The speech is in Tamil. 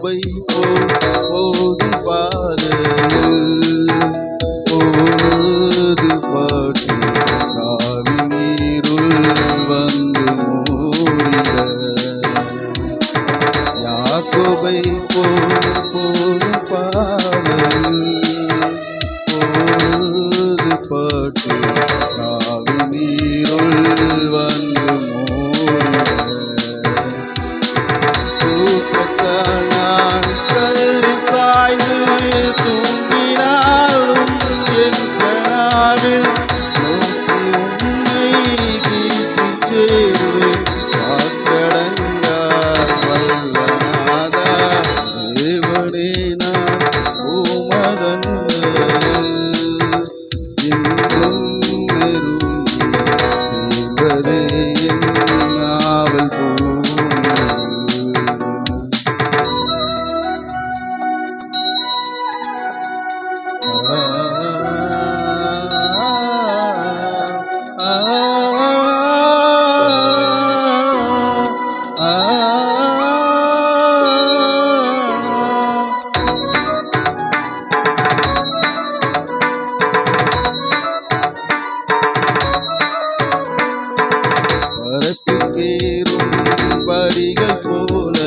கிருபை போது பாதையில் போனது பாட்டு காவி நீருள் வந்து மூடிய யாக்கோபை போல் படிகள் போல